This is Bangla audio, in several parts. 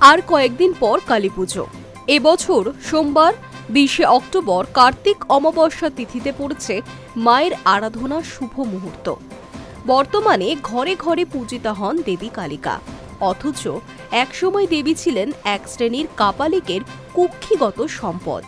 আর কয়েকদিন পর কালী পুজো। এবছর সোমবার, বিশে অক্টোবর কার্তিক অমাবস্যা তিথিতে পড়েছে মায়ের আরাধনার শুভ মুহূর্ত। বর্তমানে ঘরে ঘরে পূজিতা হন দেবী কালিকা। অথচ একসময় দেবী ছিলেন এক শ্রেণির কাপালিকের কুক্ষিগত সম্পদ।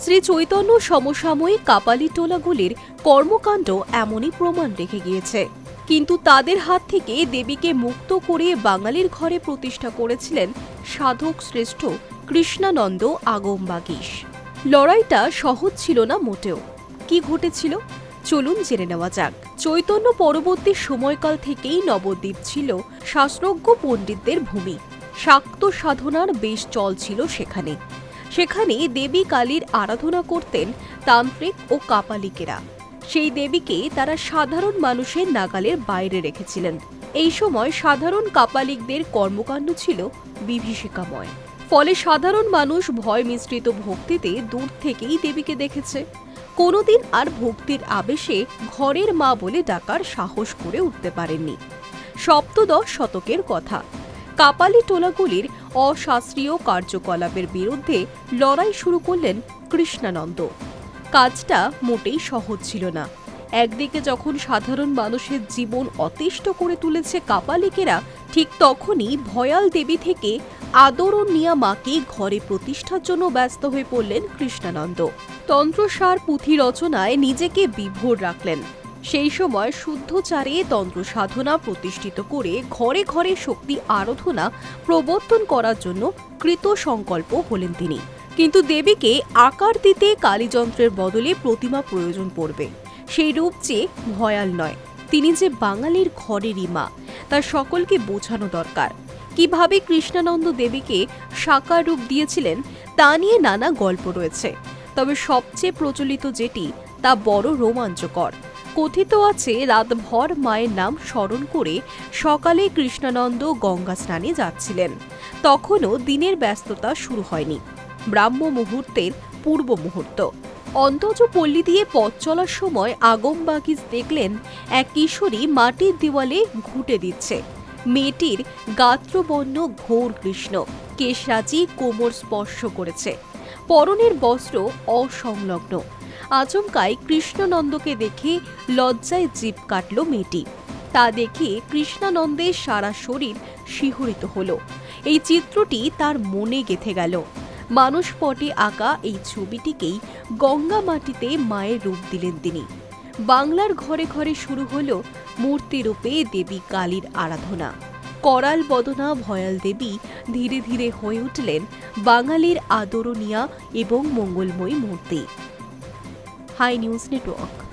শ্রী চৈতন্য সমসাময়িক কাপালি টোলাগুলির কর্মকাণ্ড এমনই প্রমাণ রেখে গিয়েছে। কিন্তু তাদের হাত থেকে দেবীকে মুক্ত করে বাঙালির ঘরে প্রতিষ্ঠা করেছিলেন সাধক শ্রেষ্ঠ কৃষ্ণানন্দ আগমবাগীশ। লড়াইটা সহজ ছিল না মোটেও। কি ঘটেছিল? চলুন জেনে নেওয়া যাক। চৈতন্য পরবর্তী সময়কাল থেকেই নবদ্বীপ ছিল শাস্ত্রজ্ঞ পণ্ডিতদের ভূমি। শাক্ত সাধনার বেশ চল ছিল সেখানে। সেখানে দেবী কালীর আরাধনা করতেন তান্ত্রিক ও কাপালিকেরা। সেই দেবীকে তারা সাধারণ মানুষের নাগালের বাইরে রেখেছিলেন। এই সময় সাধারণ কাপালিকদের কর্মকাণ্ড ছিল বিভীষিকাময়। ফলে সাধারণ মানুষ ভয় মিশ্রিত ভক্তিতে দূর থেকেই দেবীকে দেখেছে। কোনোদিন আর ভক্তির আবেশে ঘরের মা বলে ডাকার সাহস করে উঠতে পারেননি। সপ্তদশ শতকের কথা। কাপালি টোলাগুলির অশাস্ত্রীয় কার্যকলাপের বিরুদ্ধে লড়াই শুরু করলেন কৃষ্ণানন্দ। কাজটা মোটেই সহজ ছিল না। একদিকে যখন সাধারণ মানুষের জীবন অতিষ্ঠ করে তুলেছে কাপালিকেরা, ঠিক তখনই ভয়াল দেবী থেকে আদরণীয়া মাকে ঘরে প্রতিষ্ঠার জন্য ব্যস্ত হয়ে পড়লেন কৃষ্ণানন্দ। তন্ত্রসার পুঁথি রচনায় নিজেকে বিভোর রাখলেন। সেই সময় শুদ্ধচারে তন্ত্র সাধনা প্রতিষ্ঠিত করে ঘরে ঘরে শক্তি আরাধনা প্রবর্তন করার জন্য কৃত সংকল্প হলেন তিনি। কিন্তু দেবীকে আকার দিতে কালীযন্ত্রের বদলে প্রতিমা প্রয়োজন পড়বে। সেই রূপ যে ভয়াল নয়। তিনি যে বাঙালির ঘরেরই মা তা সকলকে বোঝানো দরকার। কীভাবে কৃষ্ণানন্দ দেবীকে সাকার রূপ দিয়েছিলেন, তা নিয়ে নানা গল্প রয়েছে। তবে সবচেয়ে প্রচলিত যেটি, তা বড় রোমাঞ্চকর। কথিত আছে, রাতভর মায়ের নাম স্মরণ করে সকালে কৃষ্ণানন্দ গঙ্গা স্নানে যাচ্ছিলেন। তখনও দিনের ব্যস্ততা শুরু হয়নি। ব্রাহ্ম মুহূর্তের পূর্ব মুহূর্ত। অন্তজ পল্লী দিয়ে পথ চলার সময় আগম বাগিজ দেখলেন এক কিশোরী মাটির দেওয়ালে ঘুঁটে দিচ্ছে। মেয়েটির গাত্রবর্ণ ঘোর কৃষ্ণ, কেশরাজি কোমর স্পর্শ করেছে। পরনের বস্ত্র অসংলগ্ন। আচমকায় কৃষ্ণনন্দকে দেখে লজ্জায় জিভ কাটল মেয়েটি। তা দেখে কৃষ্ণানন্দের সারা শরীর শিহরিত হলো। এই চিত্রটি তার মনে গেথে গেল। মানুষ পটে আঁকা এই ছবিটিকেই গঙ্গা মাটিতে মায়ের রূপ দিলেন তিনি। বাংলার ঘরে ঘরে শুরু হলো মূর্তিরূপে দেবী কালীর আরাধনা। করাল বদনা ভয়াল দেবী ধীরে ধীরে হয়ে উঠলেন বাঙালির আদরণীয়া এবং মঙ্গলময়ী মূর্তি। Hi news network.